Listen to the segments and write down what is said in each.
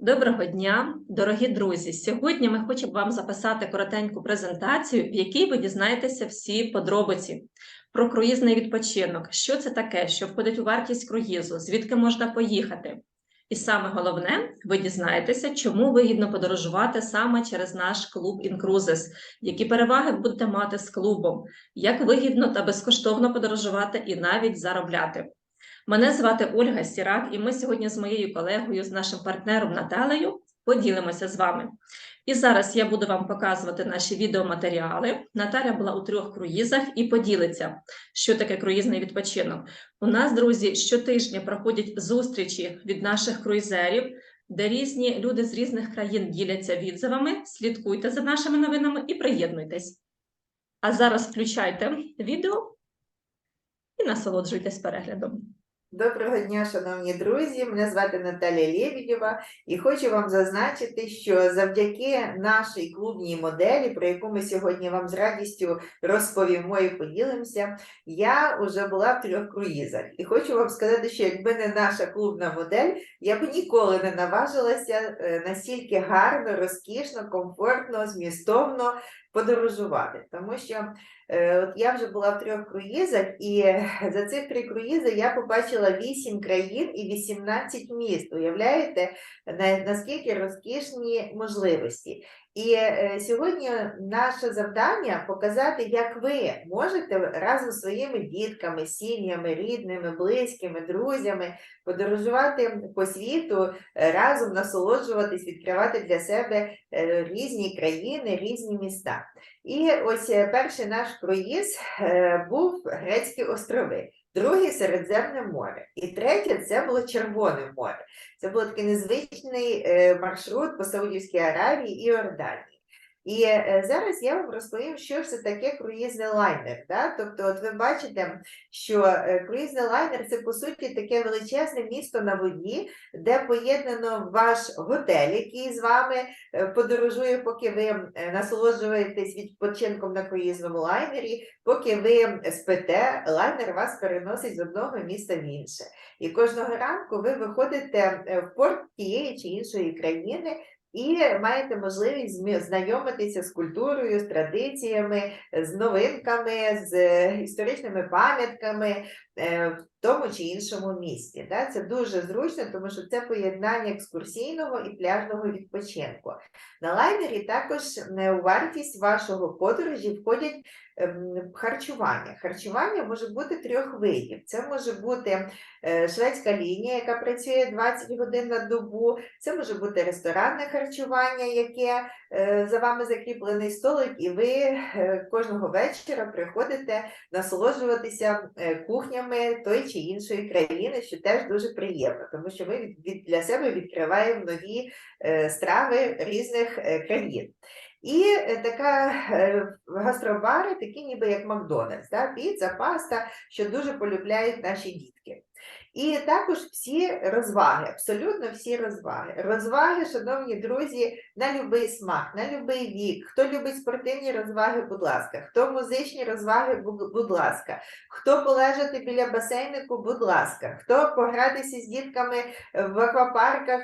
Доброго дня, дорогі друзі! Сьогодні ми хочемо вам записати коротеньку презентацію, в якій ви дізнаєтеся всі подробиці про круїзний відпочинок, що це таке, що входить у вартість круїзу, звідки можна поїхати. І саме головне, ви дізнаєтеся, чому вигідно подорожувати саме через наш клуб Incruises, які переваги будете мати з клубом, як вигідно та безкоштовно подорожувати і навіть заробляти. Мене звати Ольга Сірак, і ми сьогодні з моєю колегою, з нашим партнером Наталею, поділимося з вами. І зараз я буду вам показувати наші відеоматеріали. Наталя була у трьох круїзах і поділиться, що таке круїзний відпочинок. У нас, друзі, щотижня проходять зустрічі від наших круїзерів, де різні люди з різних країн діляться відзивами. Слідкуйте за нашими новинами і приєднуйтесь. А зараз включайте відео і насолоджуйтесь переглядом. Доброго дня, шановні друзі. Мене звати Наталія Лєбідєва, і хочу вам зазначити, що завдяки нашій клубній моделі, про яку ми сьогодні вам з радістю розповімо і поділимося, я вже була в трьох круїзах. І хочу вам сказати, що якби не наша клубна модель, я б ніколи не наважилася е, настільки гарно, розкішно, комфортно, змістовно подорожувати. Тому що от я вже була в трьох круїзах, і за цих три круїзи я побачила 8 країн і 18 міст. Уявляєте, наскільки розкішні можливості. І е, сьогодні наше завдання показати, як ви можете разом зі своїми дітками, сім'ями, рідними, близькими, друзями подорожувати по світу, е, разом насолоджуватись, відкривати для себе е, різні країни, різні міста. І ось перший наш круїз е, був Грецькі острови. Другий Середземне море, і третє це було Червоне море. Це був такий незвичний е, маршрут по Саудівській Аравії і Йорданії. І е, зараз я вам розповім, що ж це таке круїзний лайнер. Да? Тобто, от ви бачите, що е, круїзний лайнер це по суті таке величезне місто на воді, де поєднано ваш готель, який з вами е, подорожує, поки ви насолоджуєтесь відпочинком на круїзному лайнері, поки ви спите, лайнер вас переносить з одного міста в інше. І кожного ранку ви виходите в порт тієї чи іншої країни. І маєте можливість знайомитися з культурою, з традиціями, з новинками, з е, історичними пам'ятками е, тому чи іншому місті. Да? Це дуже зручно, тому що це поєднання екскурсійного і пляжного відпочинку. На лайнері також е, у вартість вашого подорожі входять ем, харчування. Харчування може бути трьох видів. Це може бути е, шведська лінія, яка працює 20 годин на добу. Це може бути ресторанне харчування, яке е, за вами закріплений столик, і ви кожного вечора приходите насолоджуватися кухнями той чи іншої країни, що теж дуже приємно, тому що ми від, для себе відкриваємо нові е, страви різних е, країн. І е, така гастробари, такі ніби як Макдональдс, да? піца, паста, що дуже полюбляють наші дітки. І також всі розваги, абсолютно всі розваги. Розваги, шановні друзі, на будь-який смак, на будь-який вік. Хто любить спортивні розваги, будь ласка, хто музичні розваги, будь ласка, хто полежати біля басейнику, будь ласка, хто погратися з дітками в аквапарках,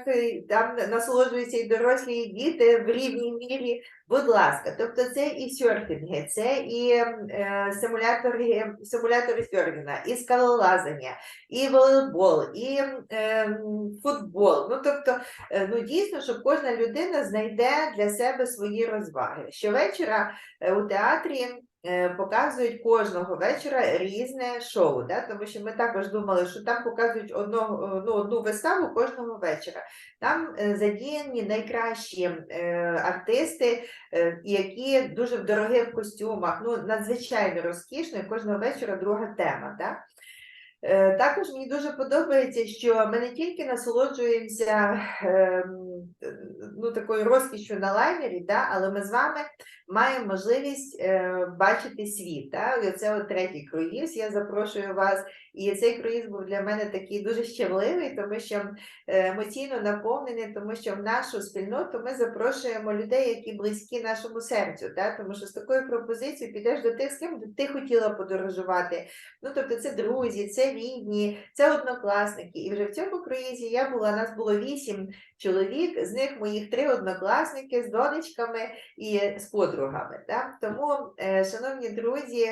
там насолоджуються і дорослі, і діти в рівній мірі. Будь ласка, тобто це і серфінги, це і е, симулятори, симулятори серфінга, і скалолазання, і волейбол, і е, футбол. Ну тобто, е, ну дійсно, щоб кожна людина знайде для себе свої розваги. Щовечора е, у театрі. Е, Показують кожного вечора різне шоу, да? тому що ми також думали, що там показують одного, ну, одну виставу кожного вечора. Там е, задіяні найкращі е, артисти, е, які дуже в дорогих костюмах, ну надзвичайно розкішно, і кожного вечора друга тема. Да? Е, Також мені дуже подобається, що ми не тільки насолоджуємося ем, е, ну, такою розкішю на лайнері, да, але ми з вами маємо можливість е, бачити світ. Да? І це от третій круїз. Я запрошую вас. І цей круїз був для мене такий дуже щемливий, тому що е, емоційно наповнений, тому що в нашу спільноту ми запрошуємо людей, які близькі нашому серцю. Да? Тому що з такою пропозицією підеш до тих, з ким ти хотіла подорожувати. Ну, тобто, це друзі, це рідні, це однокласники. І вже в цьому круїзі я була, нас було вісім чоловік, з них моїх три однокласники з донечками і з подругами. Так? Тому, е, шановні друзі,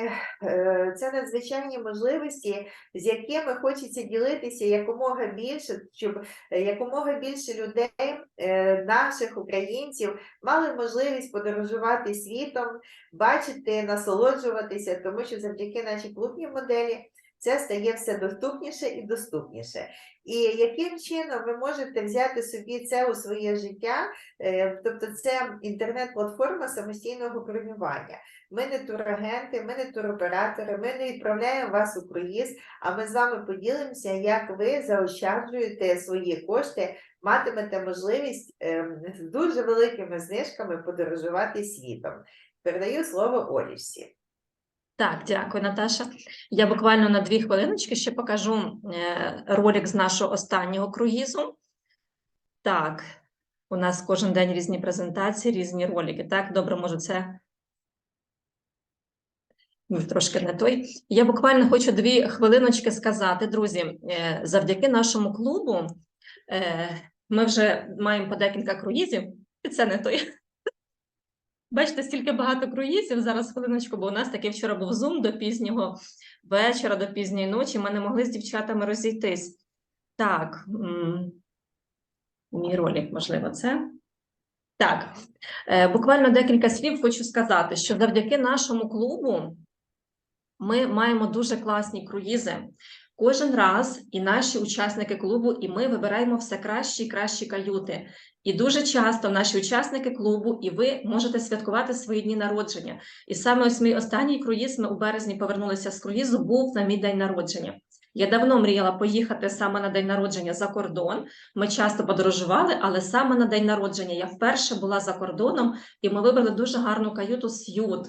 е, це надзвичайні можливості, з якими хочеться ділитися якомога більше, щоб е, якомога більше людей, наших українців, мали можливість подорожувати світом, бачити, насолоджуватися, тому що завдяки нашій клубній моделі це стає все доступніше і доступніше. І яким чином ви можете взяти собі це у своє життя? Е, Тобто це інтернет-платформа самостійного бронювання. Ми не турагенти, ми не туроператори, ми не відправляємо вас у круїз, а ми з вами поділимося, як ви заощаджуєте свої кошти, матимете можливість ем, з дуже великими знижками подорожувати світом. Передаю слово Олішці. Так, дякую, Наташа. Я буквально на дві хвилиночки ще покажу е, ролик з нашого останнього круїзу. Так, у нас кожен день різні презентації, різні ролики. Так, добре, може, це трошки не той. Я буквально хочу дві хвилиночки сказати, друзі. е, Завдяки нашому клубу е, ми вже маємо по декілька круїзів, і це не той. Бачите, стільки багато круїзів. Зараз хвилиночку, бо у нас такий вчора був зум до пізнього вечора, до пізньої ночі. Ми не могли з дівчатами розійтись. Так, мій ролик, можливо, це. Так, е, буквально декілька слів хочу сказати, що завдяки нашому клубу ми маємо дуже класні круїзи. Кожен раз і наші учасники клубу, і ми вибираємо все кращі і кращі каюти. І дуже часто наші учасники клубу, і ви можете святкувати свої дні народження. І саме ось мій останній круїз, ми у березні повернулися з круїзу, був на мій день народження. Я давно мріяла поїхати саме на день народження за кордон. Ми часто подорожували, але саме на день народження я вперше була за кордоном, і ми вибрали дуже гарну каюту С'ют.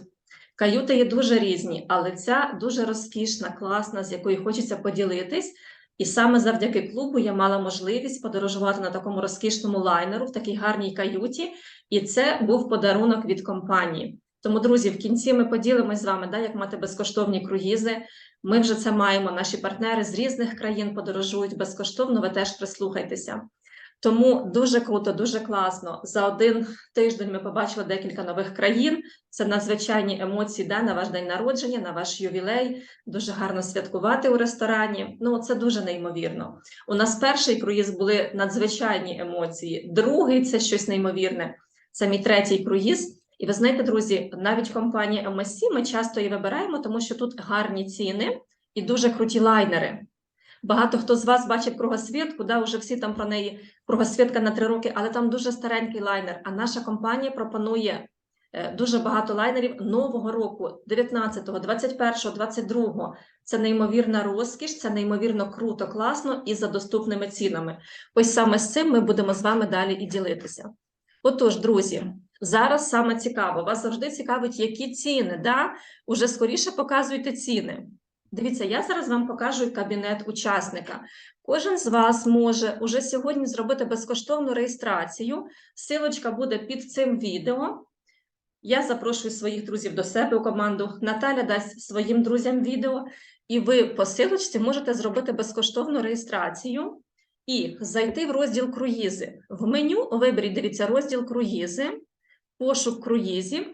Каюти є дуже різні, але ця дуже розкішна, класна, з якою хочеться поділитись. І саме завдяки клубу я мала можливість подорожувати на такому розкішному лайнеру в такій гарній каюті, і це був подарунок від компанії. Тому, друзі, в кінці ми поділимось з вами, да, як мати безкоштовні круїзи. Ми вже це маємо. Наші партнери з різних країн подорожують безкоштовно. Ви теж прислухайтеся. Тому дуже круто, дуже класно. За один тиждень ми побачили декілька нових країн. Це надзвичайні емоції да, на ваш день народження, на ваш ювілей. Дуже гарно святкувати у ресторані. Ну, це дуже неймовірно. У нас перший круїз були надзвичайні емоції. Другий це щось неймовірне. Це мій третій круїз. І ви знаєте, друзі, навіть компанія MSC ми часто її вибираємо, тому що тут гарні ціни і дуже круті лайнери. Багато хто з вас бачив кругосвітку, да, вже всі там про неї кругосвітка на три роки, але там дуже старенький лайнер. А наша компанія пропонує е, дуже багато лайнерів нового року, 19-го, 21-го, 22-го. Це неймовірна розкіш, це неймовірно круто, класно і за доступними цінами. Ось саме з цим ми будемо з вами далі і ділитися. Отож, друзі, зараз саме цікаво. Вас завжди цікавить, які ціни. Да? Уже скоріше показуйте ціни. Дивіться, я зараз вам покажу кабінет учасника. Кожен з вас може уже сьогодні зробити безкоштовну реєстрацію. Силочка буде під цим відео. Я запрошую своїх друзів до себе у команду. Наталя дасть своїм друзям відео, і ви по силочці можете зробити безкоштовну реєстрацію і зайти в розділ круїзи. В меню виберіть, дивіться, розділ круїзи, пошук круїзів.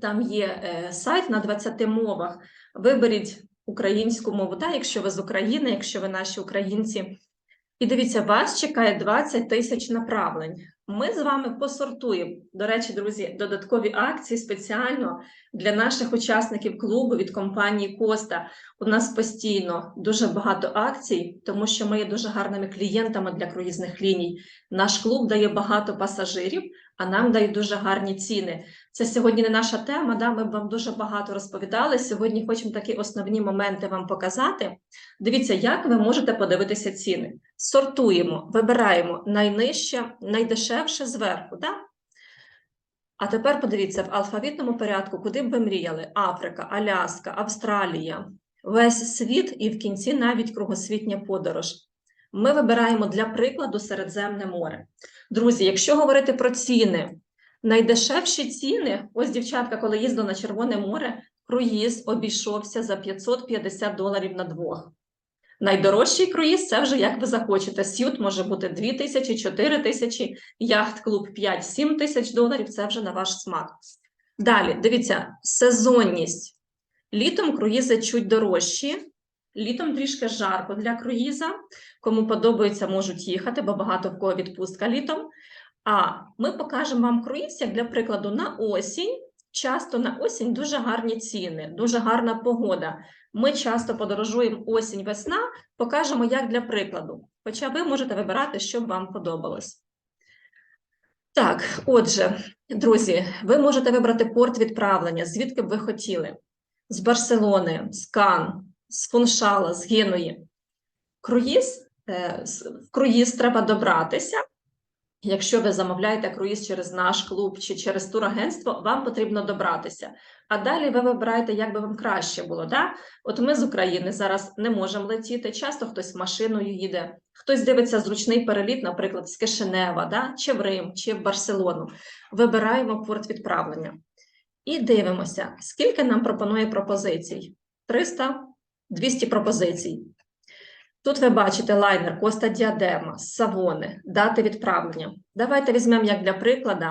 Там є е, сайт на 20 мовах. Виберіть українську мову, та, якщо ви з України, якщо ви наші українці. І дивіться, вас чекає 20 тисяч направлень. Ми з вами посортуємо. До речі, друзі, додаткові акції спеціально для наших учасників клубу від компанії Коста. У нас постійно дуже багато акцій, тому що ми є дуже гарними клієнтами для круїзних ліній. Наш клуб дає багато пасажирів, а нам дають дуже гарні ціни. Це сьогодні не наша тема. Да? Ми б вам дуже багато розповідали. Сьогодні хочемо такі основні моменти вам показати. Дивіться, як ви можете подивитися ціни. Сортуємо, вибираємо найнижче, найдешевше зверху. Да? А тепер подивіться в алфавітному порядку, куди б ви мріяли: Африка, Аляска, Австралія, весь світ і в кінці навіть кругосвітня подорож. Ми вибираємо для прикладу Середземне море. Друзі, якщо говорити про ціни, найдешевші ціни, ось дівчатка, коли їздила на Червоне море, круїз обійшовся за 550 доларів на двох. Найдорожчий круїз це вже як ви захочете. Сют може бути 2 тисячі, 4 тисячі, яхт-клуб 5-7 тисяч доларів. Це вже на ваш смак. Далі, дивіться, сезонність. Літом круїзи чуть дорожчі, літом трішки жарко для круїза. Кому подобається, можуть їхати, бо багато в кого відпустка літом. А ми покажемо вам круїз, як для прикладу, на осінь. Часто на осінь дуже гарні ціни, дуже гарна погода. Ми часто подорожуємо осінь-весна, покажемо як для прикладу. Хоча ви можете вибирати, що б вам подобалось. Так, отже, друзі, ви можете вибрати порт відправлення, звідки б ви хотіли: з Барселони, з Кан, з Фуншала, з Геної. Круїз, е, в круїз треба добратися. Якщо ви замовляєте круїз через наш клуб чи через турагентство, вам потрібно добратися. А далі ви вибираєте, як би вам краще було. Да? От ми з України зараз не можемо летіти. Часто хтось машиною їде, хтось дивиться зручний переліт, наприклад, з Кишинева, да? чи в Рим, чи в Барселону. Вибираємо порт відправлення. І дивимося, скільки нам пропонує пропозицій: 300, 200 пропозицій. Тут ви бачите лайнер Коста Діадема, Савони, дати відправлення. Давайте візьмемо як для прикладу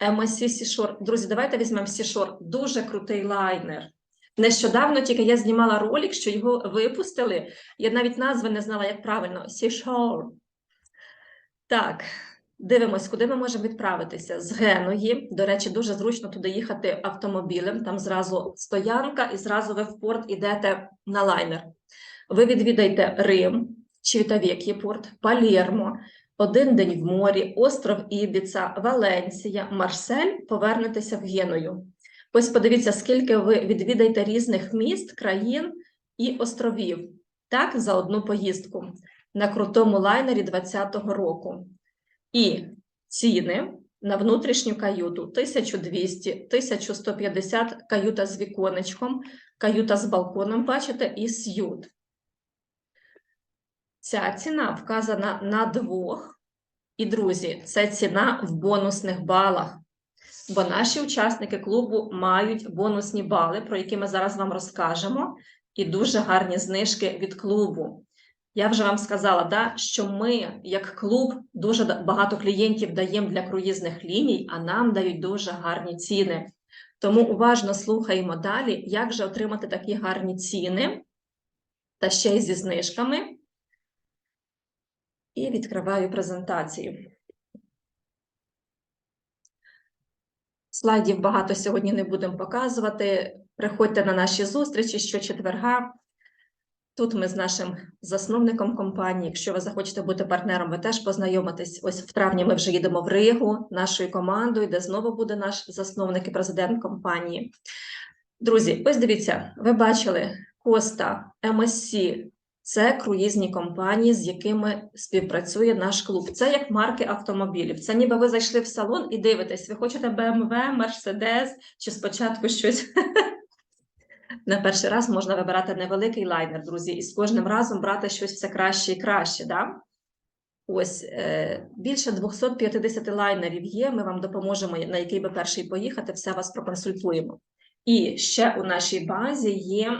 MSC Seashore. Друзі, давайте візьмемо Seashore. Дуже крутий лайнер. Нещодавно тільки я знімала ролик, що його випустили. Я навіть назви не знала, як правильно. Seashore. Так, дивимось, куди ми можемо відправитися. З Геної. До речі, дуже зручно туди їхати автомобілем. Там зразу стоянка, і зразу ви в порт ідете на лайнер. Ви відвідаєте Рим, Чвітавєк'є порт, Палермо, один день в морі, остров Ібіца, Валенсія, Марсель, повернетеся в Геною. Ось подивіться, скільки ви відвідаєте різних міст, країн і островів, так, за одну поїздку на крутому лайнері 2020 року. І ціни на внутрішню каюту 1200, 1150 каюта з віконечком, каюта з балконом, бачите, і сют. Ця ціна вказана на двох. І, друзі, це ціна в бонусних балах. Бо наші учасники клубу мають бонусні бали, про які ми зараз вам розкажемо, і дуже гарні знижки від клубу. Я вже вам сказала, да, що ми, як клуб, дуже багато клієнтів даємо для круїзних ліній, а нам дають дуже гарні ціни. Тому уважно слухаємо далі, як же отримати такі гарні ціни та ще й зі знижками. І відкриваю презентацію. Слайдів багато сьогодні не будемо показувати. Приходьте на наші зустрічі щочетверга. Тут ми з нашим засновником компанії. Якщо ви захочете бути партнером, ви теж познайомитесь. Ось в травні ми вже їдемо в Ригу нашою командою, де знову буде наш засновник і президент компанії. Друзі, ось дивіться, ви бачили Коста, MSC, це круїзні компанії, з якими співпрацює наш клуб. Це як марки автомобілів. Це ніби ви зайшли в салон і дивитесь, ви хочете BMW, Mercedes чи спочатку щось. На перший раз можна вибирати невеликий лайнер, друзі, і з кожним разом брати щось все краще і краще. Да? Ось е, більше 250 лайнерів є. Ми вам допоможемо, на який би перший поїхати, все вас проконсультуємо. І ще у нашій базі є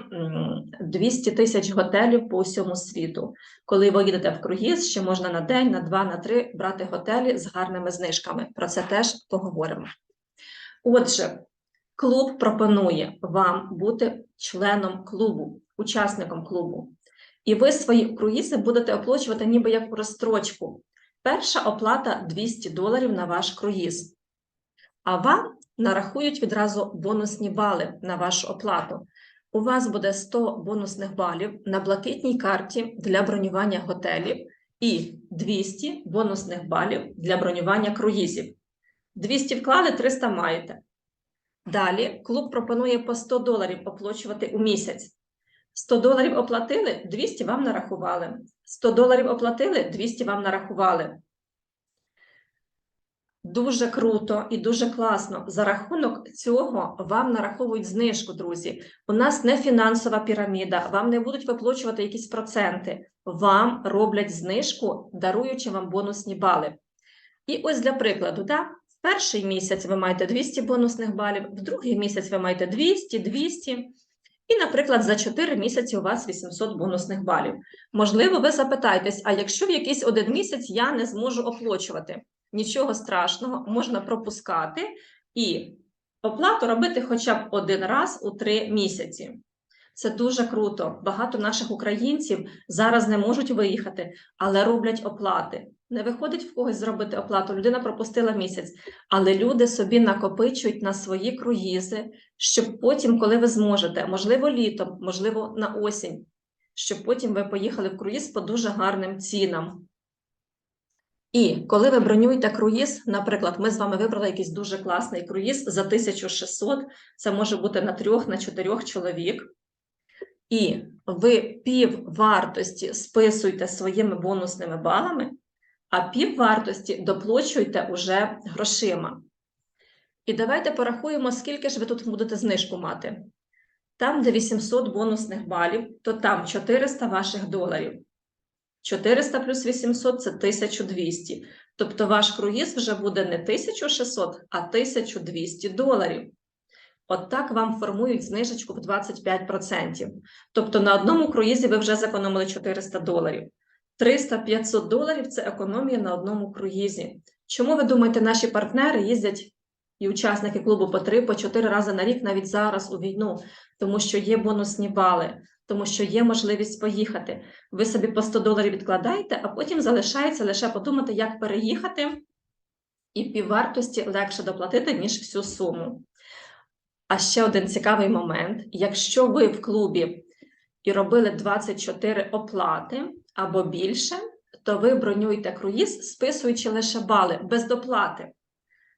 200 тисяч готелів по всьому світу. Коли ви їдете в круїз, ще можна на день, на два, на три брати готелі з гарними знижками. Про це теж поговоримо. Отже, клуб пропонує вам бути членом клубу, учасником клубу. І ви свої круїзи будете оплачувати ніби як розстрочку. Перша оплата 200 доларів на ваш круїз. А вам нарахують відразу бонусні бали на вашу оплату. У вас буде 100 бонусних балів на блакитній карті для бронювання готелів і 200 бонусних балів для бронювання круїзів. 200 вклали, 300 маєте. Далі клуб пропонує по 100 доларів оплачувати у місяць. 100 доларів оплатили, 200 вам нарахували. 100 доларів оплатили, 200 вам нарахували. Дуже круто і дуже класно. За рахунок цього вам нараховують знижку, друзі. У нас не фінансова піраміда, вам не будуть виплачувати якісь проценти. Вам роблять знижку, даруючи вам бонусні бали. І ось для прикладу, да? в перший місяць ви маєте 200 бонусних балів, в другий місяць ви маєте 200, 200. І, наприклад, за 4 місяці у вас 800 бонусних балів. Можливо, ви запитаєтесь, а якщо в якийсь один місяць я не зможу оплачувати? Нічого страшного, можна пропускати і оплату робити хоча б один раз у 3 місяці. Це дуже круто. Багато наших українців зараз не можуть виїхати, але роблять оплати. Не виходить в когось зробити оплату. Людина пропустила місяць, але люди собі накопичують на свої круїзи, щоб потім, коли ви зможете, можливо, літом, можливо, на осінь, щоб потім ви поїхали в круїз по дуже гарним цінам. І коли ви бронюєте круїз, наприклад, ми з вами вибрали якийсь дуже класний круїз за 1600, це може бути на трьох, на чотирьох чоловік. І ви пів вартості списуєте своїми бонусними балами, а пів вартості доплачуєте уже грошима. І давайте порахуємо, скільки ж ви тут будете знижку мати. Там, де 800 бонусних балів, то там 400 ваших доларів. 400 плюс 800 – це 1200. Тобто ваш круїз вже буде не 1600, а 1200 доларів. От так вам формують знижечку в 25%. Тобто на одному круїзі ви вже зекономили 400 доларів. 300-500 доларів це економія на одному круїзі. Чому ви думаєте, наші партнери їздять і учасники клубу по 3 по 4 рази на рік навіть зараз у війну, тому що є бонусні бали, тому що є можливість поїхати. Ви собі по 100 доларів відкладаєте, а потім залишається лише подумати, як переїхати, і піввартості легше доплатити, ніж всю суму. А ще один цікавий момент: якщо ви в клубі і робили 24 оплати або більше, то ви бронюєте круїз, списуючи лише бали без доплати.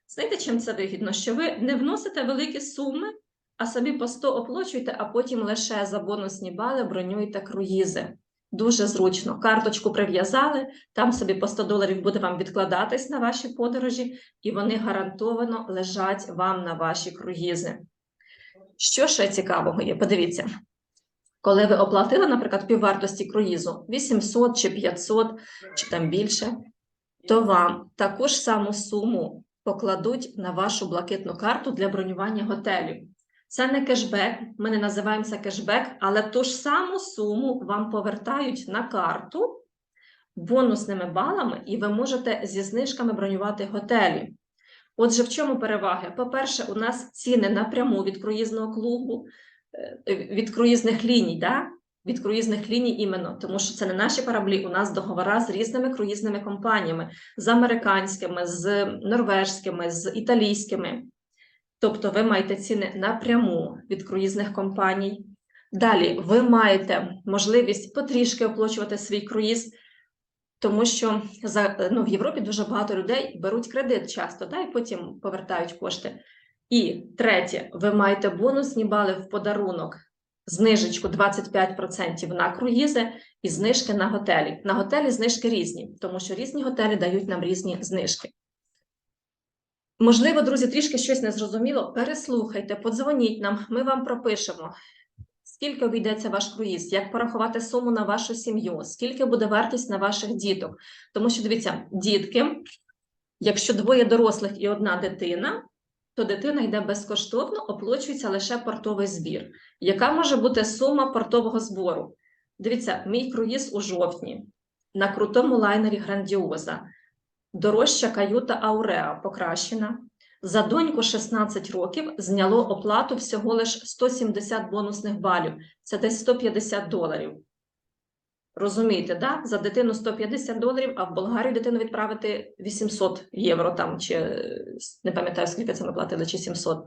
Знаєте, чим це вигідно? Що ви не вносите великі суми, а собі по 100 оплачуєте, а потім лише за бонусні бали бронюєте круїзи. Дуже зручно. Карточку прив'язали, там собі по 100 доларів буде вам відкладатись на ваші подорожі, і вони гарантовано лежать вам на ваші круїзи. Що ще цікавого є? Подивіться. Коли ви оплатили, наприклад, піввартості круїзу 800 чи 500, чи там більше, то вам таку ж саму суму покладуть на вашу блакитну карту для бронювання готелів. Це не кешбек, ми не називаємо це кешбек, але ту ж саму суму вам повертають на карту бонусними балами, і ви можете зі знижками бронювати готелі. Отже, в чому переваги? По-перше, у нас ціни напряму від круїзного клубу, е, від круїзних ліній, да? від круїзних ліній іменно, тому що це не наші кораблі, у нас договора з різними круїзними компаніями, з американськими, з норвежськими, з італійськими. Тобто ви маєте ціни напряму від круїзних компаній. Далі ви маєте можливість потрішки оплачувати свій круїз, тому що за, ну, в Європі дуже багато людей беруть кредит часто, да, і потім повертають кошти. І третє, ви маєте бонусні бали в подарунок, знижечку 25% на круїзи і знижки на готелі. На готелі знижки різні, тому що різні готелі дають нам різні знижки. Можливо, друзі, трішки щось не зрозуміло. Переслухайте, подзвоніть нам, ми вам пропишемо. Скільки обійдеться ваш круїз, як порахувати суму на вашу сім'ю, скільки буде вартість на ваших діток. Тому що дивіться, дітки, якщо двоє дорослих і одна дитина, то дитина йде безкоштовно, оплачується лише портовий збір. Яка може бути сума портового збору? Дивіться, мій круїз у жовтні на крутому лайнері Грандіоза. Дорожча каюта Ауреа покращена. За доньку 16 років зняло оплату всього лиш 170 бонусних балів. Це десь 150 доларів. Розумієте, да? за дитину 150 доларів, а в Болгарію дитину відправити 800 євро там, чи не пам'ятаю, скільки це ми платили, чи 700.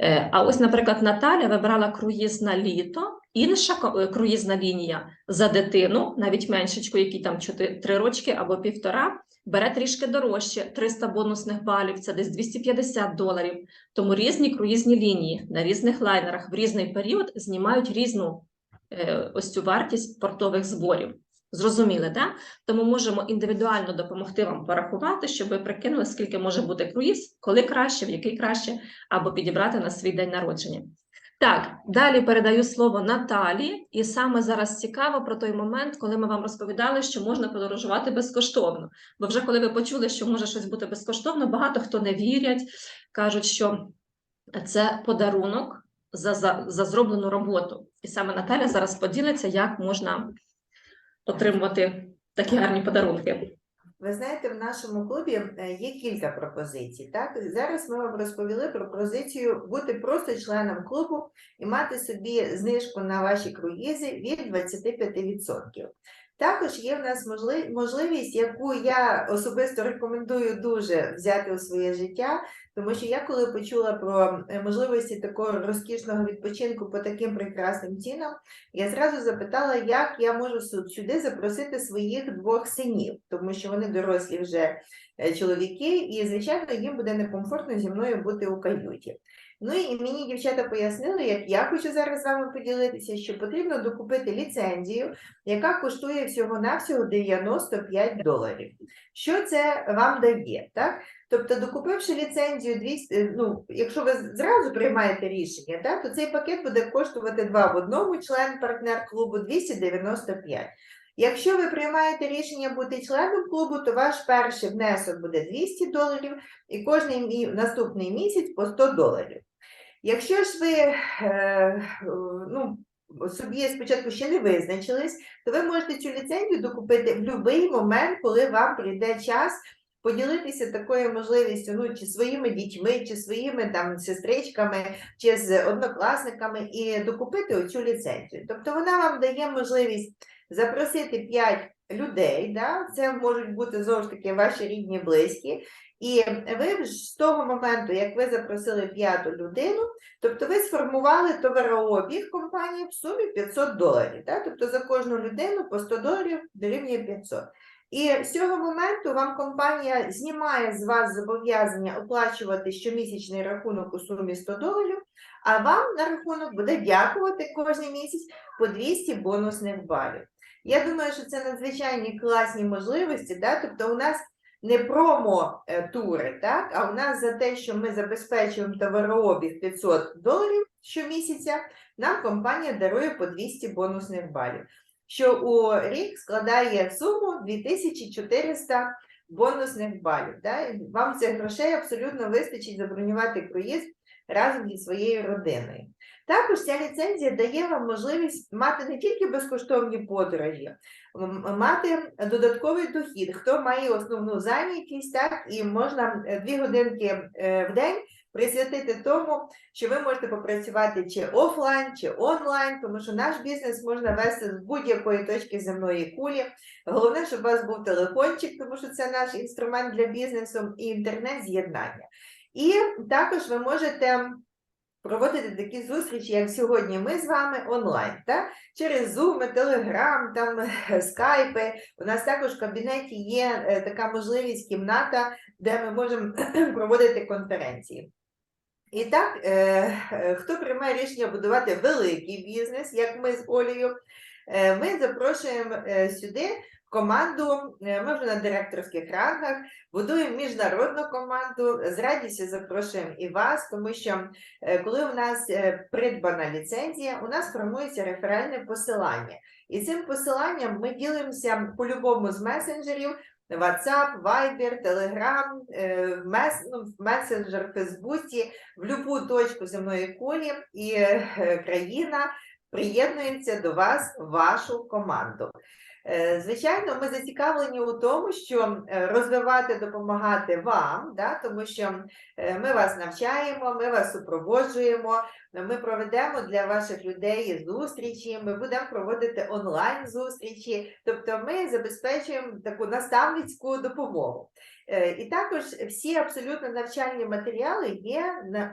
Е, А ось, наприклад, Наталя вибрала круїз на літо, інша е, круїзна лінія за дитину, навіть меншечку, які там 3 рочки або півтора, бере трішки дорожче, 300 бонусних балів, це десь 250 доларів. Тому різні круїзні лінії на різних лайнерах в різний період знімають різну е, ось цю вартість портових зборів. Зрозуміли, да? Тому можемо індивідуально допомогти вам порахувати, щоб ви прикинули, скільки може бути круїз, коли краще, в який краще, або підібрати на свій день народження. Так, далі передаю слово Наталі, і саме зараз цікаво про той момент, коли ми вам розповідали, що можна подорожувати безкоштовно. Бо вже коли ви почули, що може щось бути безкоштовно, багато хто не вірять, кажуть, що це подарунок, за, за, за зроблену роботу. І саме Наталя зараз поділиться, як можна отримувати такі гарні подарунки. Ви знаєте, в нашому клубі е, є кілька пропозицій. Так зараз ми вам розповіли про пропозицію бути просто членом клубу і мати собі знижку на ваші круїзи від 25%. Також є в нас можливість, яку я особисто рекомендую дуже взяти у своє життя, тому що я коли почула про е, можливості такого розкішного відпочинку по таким прекрасним цінам, я зразу запитала, як я можу сюди запросити своїх двох синів, тому що вони дорослі вже е, чоловіки, і, звичайно, їм буде некомфортно зі мною бути у каюті. Ну і мені дівчата пояснили, як я хочу зараз з вами поділитися, що потрібно докупити ліцензію, яка коштує всього-навсього 95 доларів. Що це вам дає? Так? Тобто, докупивши ліцензію 200, е, ну, якщо ви зразу приймаєте рішення, так, то цей пакет буде коштувати два в одному член партнер клубу 295. Якщо ви приймаєте рішення бути членом клубу, то ваш перший внесок буде 200 доларів і кожний наступний місяць по 100 доларів. Якщо ж ви е, ну, собі спочатку ще не визначились, то ви можете цю ліцензію докупити в будь-який момент, коли вам прийде час поділитися такою можливістю, ну, чи своїми дітьми, чи своїми там сестричками, чи з однокласниками, і докупити оцю ліцензію. Тобто вона вам дає можливість запросити 5 людей, да? це можуть бути знову ж таки ваші рідні, близькі. І ви з того моменту, як ви запросили п'яту людину, тобто ви сформували товарообіг компанії в сумі 500 доларів. Да? Тобто за кожну людину по 100 доларів дорівнює 500. І з цього моменту вам компанія знімає з вас зобов'язання оплачувати щомісячний рахунок у сумі 100 доларів, а вам на рахунок буде дякувати кожен місяць по 200 бонусних балів. Я думаю, що це надзвичайні класні можливості. Да? Тобто у нас не промо-тури, так? а у нас за те, що ми забезпечуємо товарообіг 500 доларів щомісяця, нам компанія дарує по 200 бонусних балів, що у рік складає суму 2400 бонусних балів. Да? Вам цих грошей абсолютно вистачить забронювати круїз разом зі своєю родиною. Також ця ліцензія дає вам можливість мати не тільки безкоштовні подорожі, мати додатковий дохід. Хто має основну зайнятість, так і можна е, дві годинки е, в день присвятити тому, що ви можете попрацювати чи офлайн, чи онлайн, тому що наш бізнес можна вести з будь-якої точки земної кулі. Головне, щоб у вас був телефончик, тому що це наш інструмент для бізнесу, і інтернет-з'єднання. І також ви можете проводити такі зустрічі, як сьогодні ми з вами онлайн, так? через Zoom, Telegram, там скайпи. У нас також в кабінеті є е, така можливість кімната, де ми можемо проводити конференції. І так, е, е, хто приймає рішення будувати великий бізнес, як ми з Олею, ми запрошуємо сюди команду. Ми вже на директорських рангах будуємо міжнародну команду. З радістю запрошуємо і вас, тому що е, коли у нас е, придбана ліцензія, у нас формується реферальне посилання. І цим посиланням ми ділимося по-любому з месенджерів. WhatsApp, Viber, Telegram, е, ну, в месенджер в Фейсбуці, в будь-яку точку земної кулі, і країна приєднується до вас, вашу команду. Е, Звичайно, ми зацікавлені у тому, що е, розвивати, допомагати вам, да, тому що е, ми вас навчаємо, ми вас супроводжуємо, ми проведемо для ваших людей зустрічі, ми будемо проводити онлайн зустрічі, тобто ми забезпечуємо таку наставницьку допомогу. Е, І також всі абсолютно навчальні матеріали є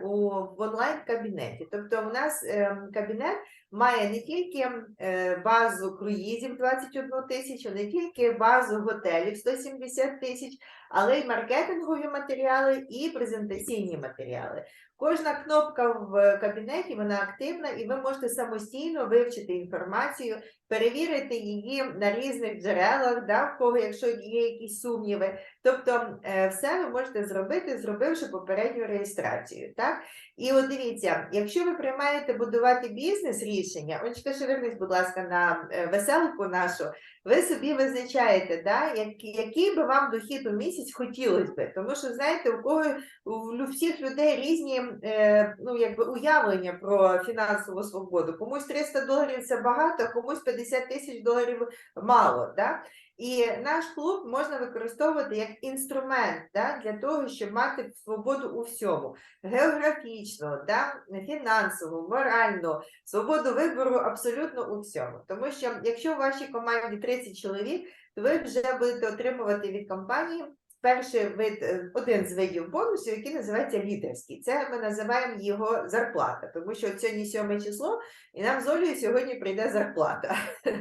в онлайн-кабінеті. Тобто, у нас кабінет має не тільки е, базу круїзів 21 тисячу, не тільки базу готелів 170 тисяч, але й маркетингові матеріали і презентаційні матеріали. Кожна кнопка в кабінеті вона активна, і ви можете самостійно вивчити інформацію, перевірити її на різних джерелах, да, в кого, якщо є якісь сумніви. Тобто, е, все ви можете зробити, зробивши попередню реєстрацію. Так? І от дивіться, якщо ви приймаєте будувати бізнес рішення, Олечка, ще вернись, будь ласка, на е, веселку нашу. Ви собі визначаєте, да, який, би вам дохід у місяць хотілося би. Тому що, знаєте, у кого у всіх людей різні е, ну, якби уявлення про фінансову свободу. Комусь 300 доларів це багато, комусь 50 тисяч доларів мало. Да? І наш клуб можна використовувати як інструмент да, для того, щоб мати свободу у всьому: географічно, да, фінансово, морально, свободу вибору абсолютно у всьому. Тому що якщо у вашій команді 30 чоловік, то ви вже будете отримувати від компанії перший вид, е, один з видів бонусів, який називається лідерський. Це ми називаємо його зарплата, тому що от сьогодні сьоме число, і нам з Олею сьогодні прийде зарплата.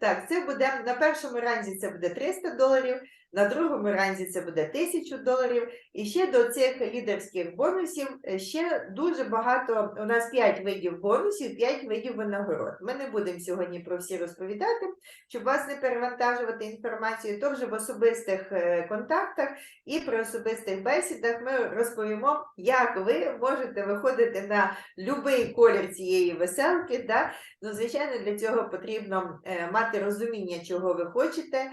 Так, це буде на першому ранзі це буде 300 доларів, на другому ранзі це буде 1000 доларів. І ще до цих лідерських бонусів е, ще дуже багато. У нас 5 видів бонусів, 5 видів винагород. Ми не будемо сьогодні про всі розповідати, щоб вас не перевантажувати інформацією, то вже в особистих е, контактах і при особистих бесідах ми розповімо, як ви можете виходити на будь-який колір цієї веселки. Да? Ну, звичайно, для цього потрібно е, мати розуміння, чого ви хочете,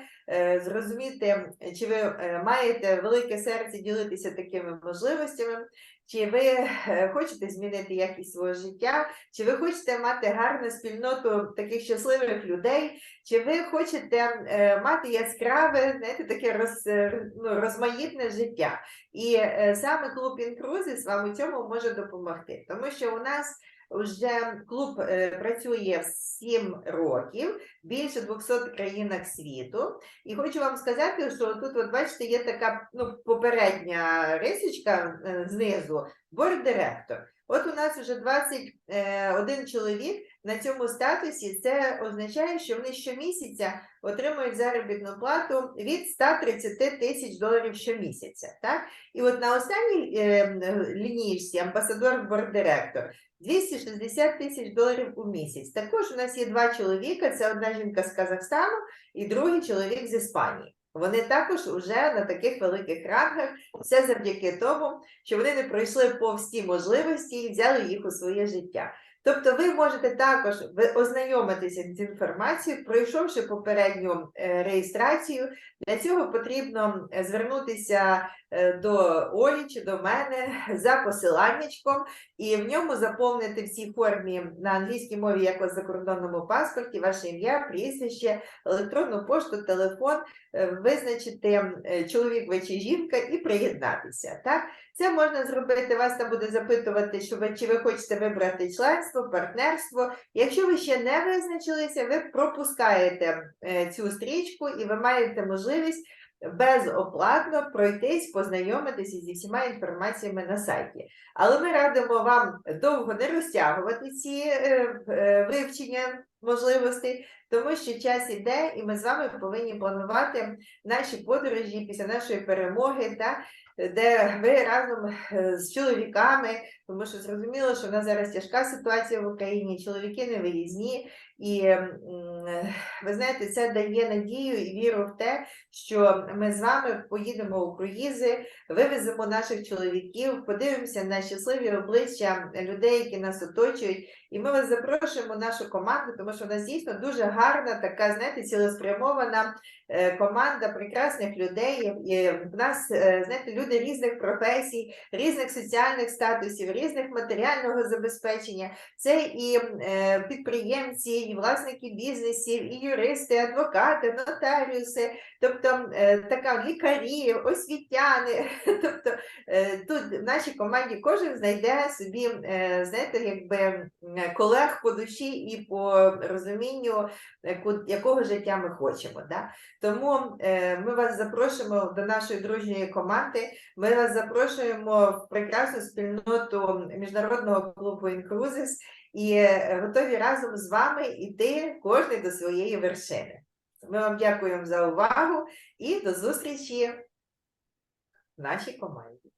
зрозуміти, чи ви е, маєте велике серце ділитися такими можливостями, чи ви е, хочете змінити якість свого життя, чи ви хочете мати гарну спільноту таких щасливих людей, чи ви хочете е, мати яскраве, знаєте, таке роз, е, ну, розмаїтне життя. І е, саме клуб Інкрузис вам у цьому може допомогти, тому що у нас вже клуб е, працює 7 років, більше 200 країнах світу. І хочу вам сказати, що тут, от бачите, є така ну, попередня рисочка е, знизу, борд-директор. От у нас вже 21 чоловік на цьому статусі. Це означає, що вони щомісяця отримують заробітну плату від 130 тисяч доларів щомісяця. Так? І от на останній е, лінійці амбасадор борд-директор 260 тисяч доларів у місяць. Також у нас є два чоловіка: це одна жінка з Казахстану і другий чоловік з Іспанії. Вони також вже на таких великих рангах, все завдяки тому, що вони не пройшли повз ті можливості і взяли їх у своє життя. Тобто ви можете також ознайомитися з інформацією, пройшовши попередню е, реєстрацію. Для цього потрібно е, звернутися до Олі чи до мене за посиланнячком і в ньому заповнити всі формі на англійській мові, як у закордонному паспорті, ваше ім'я, прізвище, електронну пошту, телефон, е, визначити е, чоловік ви чи жінка і приєднатися. Так? Це можна зробити, вас там буде запитувати, що ви, чи ви хочете вибрати членство, партнерство. Якщо ви ще не визначилися, ви пропускаєте е, цю стрічку і ви маєте можливість безоплатно пройтись, познайомитися зі всіма інформаціями на сайті. Але ми радимо вам довго не розтягувати ці е, е, вивчення можливостей, тому що час іде, і ми з вами повинні планувати наші подорожі після нашої перемоги, та, де ви разом е, з чоловіками, тому що зрозуміло, що в нас зараз тяжка ситуація в Україні, чоловіки не виїзні, і е, ви знаєте, це дає надію і віру в те, що ми з вами поїдемо у круїзи, вивеземо наших чоловіків, подивимося на щасливі обличчя людей, які нас оточують. І ми вас запрошуємо нашу команду, тому що у нас дійсно дуже гарна, така, знаєте, цілеспрямована е, команда прекрасних людей. І в нас, е, знаєте, люди різних професій, різних соціальних статусів, різних матеріального забезпечення. Це і е, підприємці, і власники бізнесів, і юристи, адвокати, нотаріуси, тобто така лікарі, освітяни. Тобто тут в нашій команді кожен знайде собі, знаєте, якби колег по душі і по розумінню, якого життя ми хочемо. Да? Тому е, ми вас запрошуємо до нашої дружньої команди. Ми вас запрошуємо в прекрасну спільноту міжнародного клубу Incruises і е, готові разом з вами йти кожен до своєї вершини. Ми вам дякуємо за увагу і до зустрічі в нашій команді.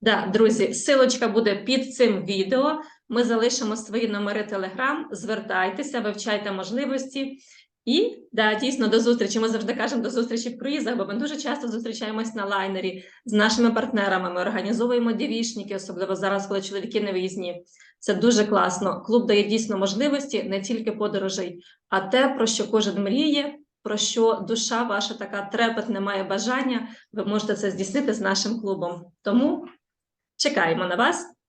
Да, друзі, силочка буде під цим відео. Ми залишимо свої номери Telegram. Звертайтеся, вивчайте можливості. І да, дійсно до зустрічі. Ми завжди кажемо до зустрічі в круїзах, бо ми дуже часто зустрічаємось на лайнері з нашими партнерами. Ми організовуємо дівішники, особливо зараз, коли чоловіки не виїзні. Це дуже класно. Клуб дає дійсно можливості не тільки подорожей, а те, про що кожен мріє, про що душа ваша така трепетне має бажання, ви можете це здійснити з нашим клубом. Тому чекаємо на вас.